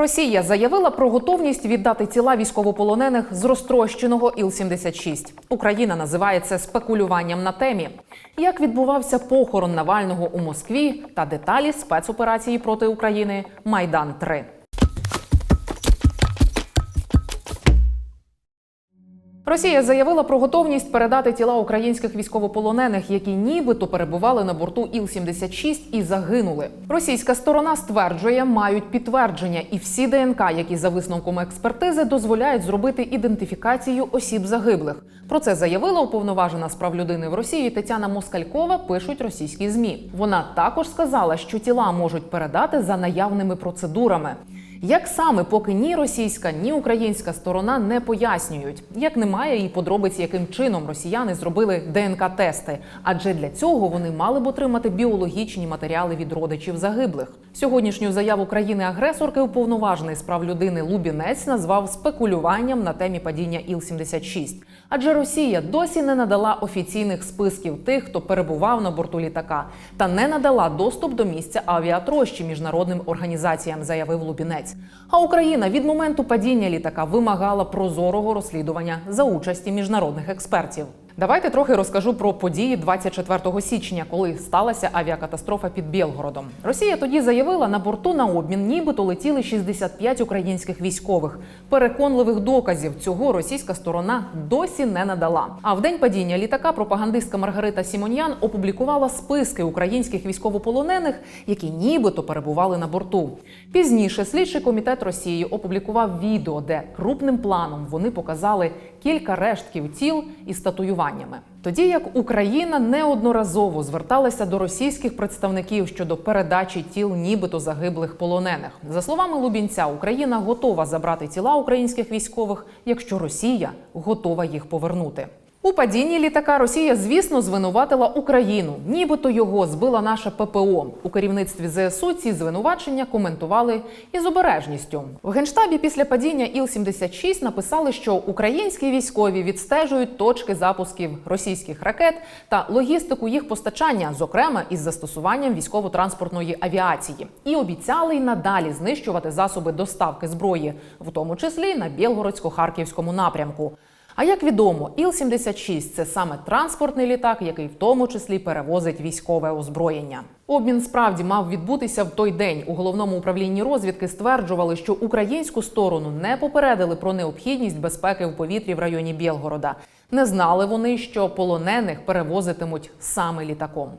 Росія заявила про готовність віддати тіла військовополонених з розтрощеного Іл-76. Україна називає це спекулюванням на темі. Як відбувався похорон Навального у Москві та деталі спецоперації проти України Майдан 3 Росія заявила про готовність передати тіла українських військовополонених, які нібито перебували на борту Іл-76 і загинули. Російська сторона стверджує, мають підтвердження, і всі ДНК, які за висновком експертизи дозволяють зробити ідентифікацію осіб загиблих. Про це заявила уповноважена з прав людини в Росії Тетяна Москалькова. Пишуть російські змі. Вона також сказала, що тіла можуть передати за наявними процедурами. Як саме, поки ні російська, ні українська сторона не пояснюють, як немає і подробиць, яким чином росіяни зробили ДНК-тести, адже для цього вони мали б отримати біологічні матеріали від родичів загиблих. Сьогоднішню заяву країни-агресорки уповноважений з прав людини Лубінець назвав спекулюванням на темі падіння Іл-76. Адже Росія досі не надала офіційних списків тих, хто перебував на борту літака, та не надала доступ до місця авіатрощі міжнародним організаціям, заявив Лубінець. А Україна від моменту падіння літака вимагала прозорого розслідування за участі міжнародних експертів. Давайте трохи розкажу про події 24 січня, коли сталася авіакатастрофа під Білгородом. Росія тоді заявила, на борту на обмін нібито летіли 65 українських військових. Переконливих доказів цього російська сторона досі не надала. А в день падіння літака пропагандистка Маргарита Сімоньян опублікувала списки українських військовополонених, які нібито перебували на борту. Пізніше слідчий комітет Росії опублікував відео, де крупним планом вони показали кілька рештків тіл і із татуюваннями. Тоді як Україна неодноразово зверталася до російських представників щодо передачі тіл нібито загиблих полонених. За словами Лубінця, Україна готова забрати тіла українських військових, якщо Росія готова їх повернути. У падінні літака Росія, звісно, звинуватила Україну, нібито його збила наша ППО. У керівництві ЗСУ ці звинувачення коментували із обережністю. В генштабі після падіння Іл-76 написали, що українські військові відстежують точки запусків російських ракет та логістику їх постачання, зокрема із застосуванням військово-транспортної авіації, і обіцяли й надалі знищувати засоби доставки зброї, в тому числі на Білгородсько-Харківському напрямку. А як відомо, Іл-76 – це саме транспортний літак, який в тому числі перевозить військове озброєння. Обмін справді мав відбутися в той день. У головному управлінні розвідки стверджували, що українську сторону не попередили про необхідність безпеки в повітрі в районі Білгорода. Не знали вони, що полонених перевозитимуть саме літаком.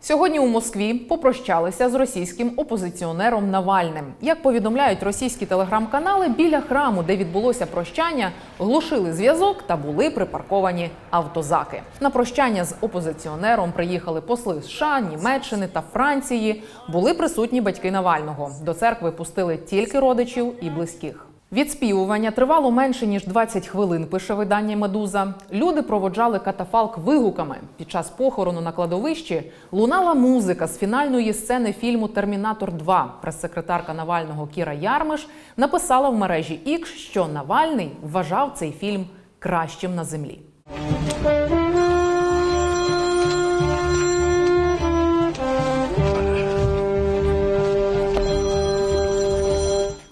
Сьогодні у Москві попрощалися з російським опозиціонером Навальним. Як повідомляють російські телеграм-канали, біля храму, де відбулося прощання, глушили зв'язок та були припарковані автозаки. На прощання з опозиціонером приїхали посли США, Німеччини та Франції. Були присутні батьки Навального. До церкви пустили тільки родичів і близьких. Відспівування тривало менше ніж 20 хвилин. Пише видання Медуза. Люди проводжали катафалк вигуками. Під час похорону на кладовищі лунала музика з фінальної сцени фільму Термінатор 2 Прес-секретарка Навального Кіра Ярмиш написала в мережі X, що Навальний вважав цей фільм кращим на землі.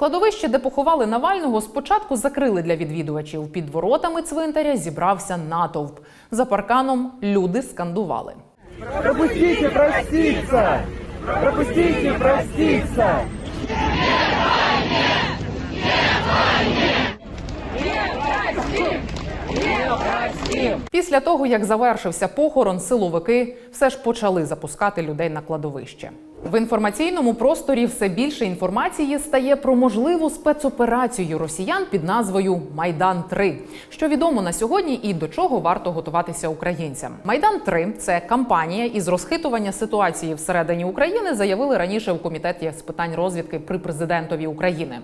Кладовище, де поховали Навального, спочатку закрили для відвідувачів. Під воротами цвинтаря зібрався натовп. За парканом люди скандували. Пропустите проститься! Пропустите проститься! Після того, як завершився похорон, силовики все ж почали запускати людей на кладовище. В інформаційному просторі все більше інформації стає про можливу спецоперацію росіян під назвою Майдан 3 що відомо на сьогодні і до чого варто готуватися українцям. Майдан 3 це кампанія із розхитування ситуації всередині України, заявили раніше в комітеті з питань розвідки при президентові України.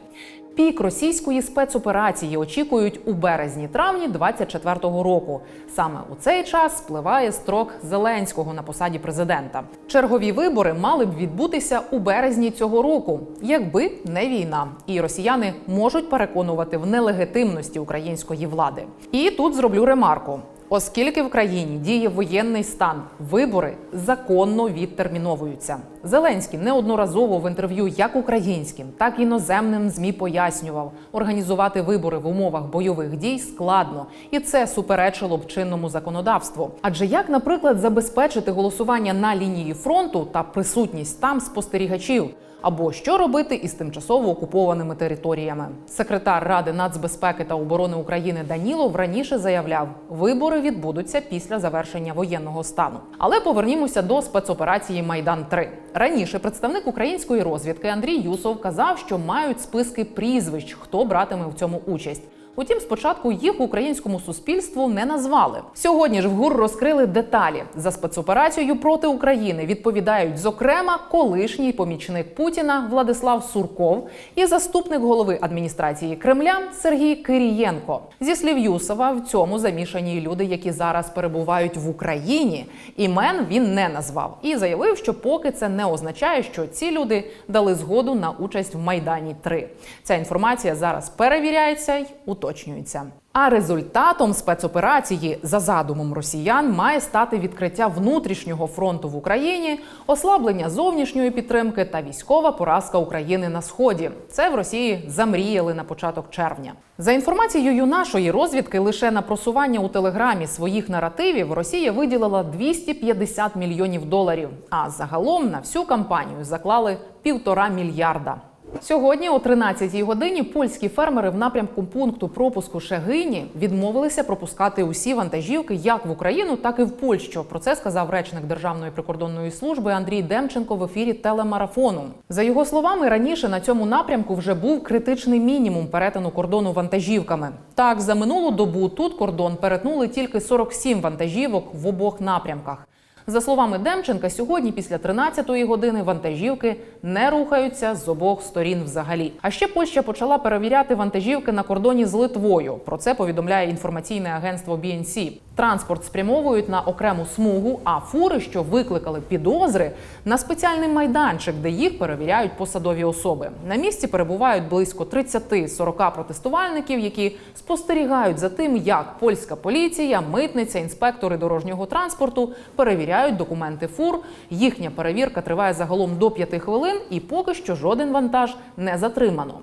Пік російської спецоперації очікують у березні-травні 24-го року. Саме у цей час спливає строк Зеленського на посаді президента. Чергові вибори мали б відбутися у березні цього року, якби не війна, і росіяни можуть переконувати в нелегітимності української влади. І тут зроблю ремарку. Оскільки в країні діє воєнний стан, вибори законно відтерміновуються. Зеленський неодноразово в інтерв'ю як українським, так і іноземним змі пояснював, організувати вибори в умовах бойових дій складно, і це суперечило б чинному законодавству. Адже як, наприклад, забезпечити голосування на лінії фронту та присутність там спостерігачів? Або що робити із тимчасово окупованими територіями? Секретар Ради нацбезпеки та оборони України Данілов раніше заявляв, вибори відбудуться після завершення воєнного стану. Але повернімося до спецоперації Майдан 3 Раніше представник української розвідки Андрій Юсов казав, що мають списки прізвищ, хто братиме в цьому участь. Утім, спочатку їх українському суспільству не назвали. Сьогодні ж в ГУР розкрили деталі за спецоперацією проти України. Відповідають зокрема колишній помічник Путіна Владислав Сурков і заступник голови адміністрації Кремля Сергій Кирієнко. Зі слів Юсова, в цьому замішані люди, які зараз перебувають в Україні. Імен він не назвав і заявив, що поки це не означає, що ці люди дали згоду на участь в майдані 3 Ця інформація зараз перевіряється й уточнюється. А результатом спецоперації за задумом росіян має стати відкриття внутрішнього фронту в Україні, ослаблення зовнішньої підтримки та військова поразка України на сході. Це в Росії замріяли на початок червня. За інформацією нашої розвідки, лише на просування у телеграмі своїх наративів Росія виділила 250 мільйонів доларів. А загалом на всю кампанію заклали півтора мільярда. Сьогодні о 13-й годині польські фермери в напрямку пункту пропуску Шегині відмовилися пропускати усі вантажівки як в Україну, так і в Польщу. Про це сказав речник Державної прикордонної служби Андрій Демченко в ефірі телемарафону. За його словами, раніше на цьому напрямку вже був критичний мінімум перетину кордону вантажівками. Так, за минулу добу тут кордон перетнули тільки 47 вантажівок в обох напрямках. За словами Демченка, сьогодні після 13-ї години вантажівки не рухаються з обох сторін взагалі. А ще Польща почала перевіряти вантажівки на кордоні з Литвою. Про це повідомляє інформаційне агентство BNC. Транспорт спрямовують на окрему смугу, а фури, що викликали підозри, на спеціальний майданчик, де їх перевіряють посадові особи. На місці перебувають близько 30-40 протестувальників, які спостерігають за тим, як польська поліція, митниця, інспектори дорожнього транспорту перевіряють документи фур. Їхня перевірка триває загалом до 5 хвилин, і поки що жоден вантаж не затримано.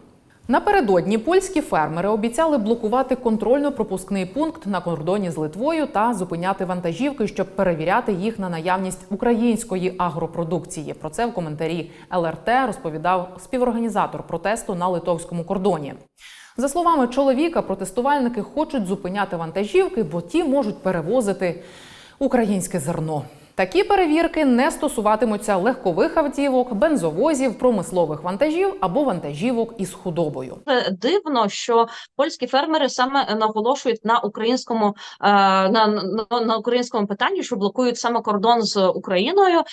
Напередодні польські фермери обіцяли блокувати контрольно-пропускний пункт на кордоні з Литвою та зупиняти вантажівки, щоб перевіряти їх на наявність української агропродукції. Про це в коментарі ЛРТ розповідав співорганізатор протесту на литовському кордоні. За словами чоловіка, протестувальники хочуть зупиняти вантажівки, бо ті можуть перевозити українське зерно. Такі перевірки не стосуватимуться легкових автівок, бензовозів, промислових вантажів або вантажівок із худобою. Дивно, що польські фермери саме наголошують на українському е, на, на, на українському питанні, що блокують саме кордон з Україною. Е,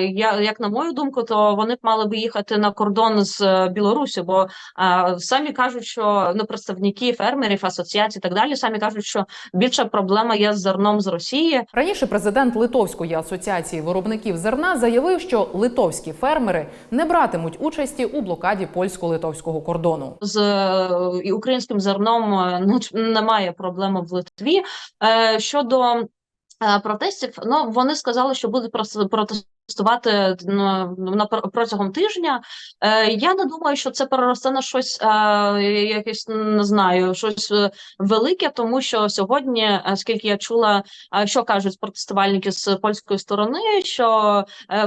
я як на мою думку, то вони б мали би їхати на кордон з Білорусі, бо е, самі кажуть, що ну представники фермерів, асоціацій і так далі, самі кажуть, що більша проблема є з зерном з Росії. Раніше президент Литовської асоціації виробників зерна заявив, що литовські фермери не братимуть участі у блокаді польсько-литовського кордону. з е, українським зерном е, немає проблеми в Литві. Е, Щодо протестів, ну вони сказали, що будуть протестувати ну, на протягом тижня. Е, Я не думаю, що це переросте на щось е, якесь не знаю, щось е, велике, тому що сьогодні, скільки я чула, що кажуть протестувальники з польської сторони, що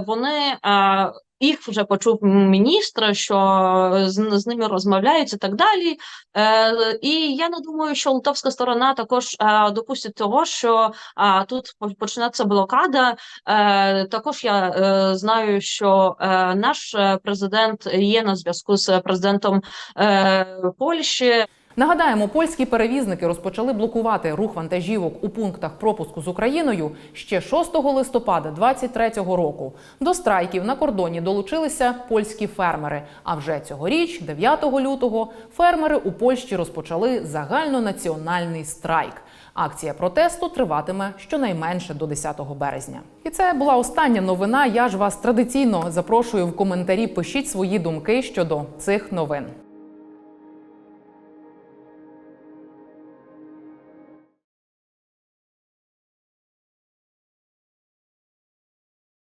вони. Е, їх вже почув міністр, що з, з ними розмовляють і так далі. Е, і я не думаю, що литовська сторона також е, допустить того, що е, тут по- почнеться блокада. Е, також я е, знаю, що е, наш е, президент є на зв'язку з президентом е, Польщі. Нагадаємо, польські перевізники розпочали блокувати рух вантажівок у пунктах пропуску з Україною ще 6 листопада 2023 року. До страйків на кордоні долучилися польські фермери. А вже цьогоріч, 9 лютого, фермери у Польщі розпочали загальнонаціональний страйк. Акція протесту триватиме щонайменше до 10 березня. І це була остання новина. Я ж вас традиційно запрошую в коментарі. Пишіть свої думки щодо цих новин.